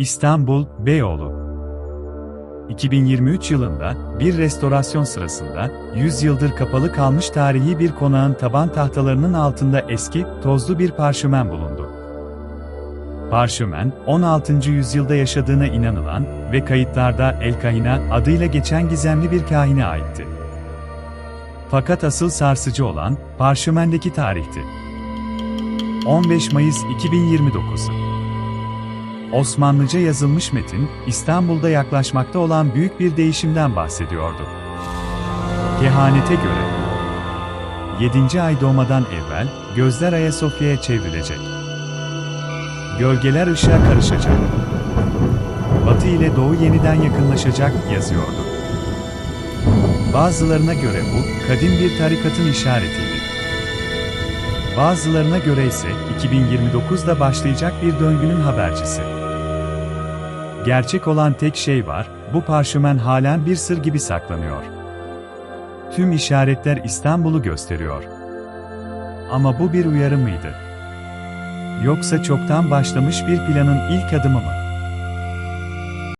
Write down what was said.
İstanbul, Beyoğlu. 2023 yılında bir restorasyon sırasında 100 yıldır kapalı kalmış tarihi bir konağın taban tahtalarının altında eski, tozlu bir parşömen bulundu. Parşömen, 16. yüzyılda yaşadığına inanılan ve kayıtlarda El Kahina adıyla geçen gizemli bir kahine aitti. Fakat asıl sarsıcı olan, parşömendeki tarihti. 15 Mayıs 2029 Osmanlıca yazılmış metin, İstanbul'da yaklaşmakta olan büyük bir değişimden bahsediyordu. Kehanete göre, 7. ay doğmadan evvel, gözler Ayasofya'ya çevrilecek. Gölgeler ışığa karışacak. Batı ile doğu yeniden yakınlaşacak yazıyordu. Bazılarına göre bu, kadim bir tarikatın işaretiydi. Bazılarına göre ise 2029'da başlayacak bir döngünün habercisi. Gerçek olan tek şey var, bu parşömen halen bir sır gibi saklanıyor. Tüm işaretler İstanbul'u gösteriyor. Ama bu bir uyarı mıydı? Yoksa çoktan başlamış bir planın ilk adımı mı?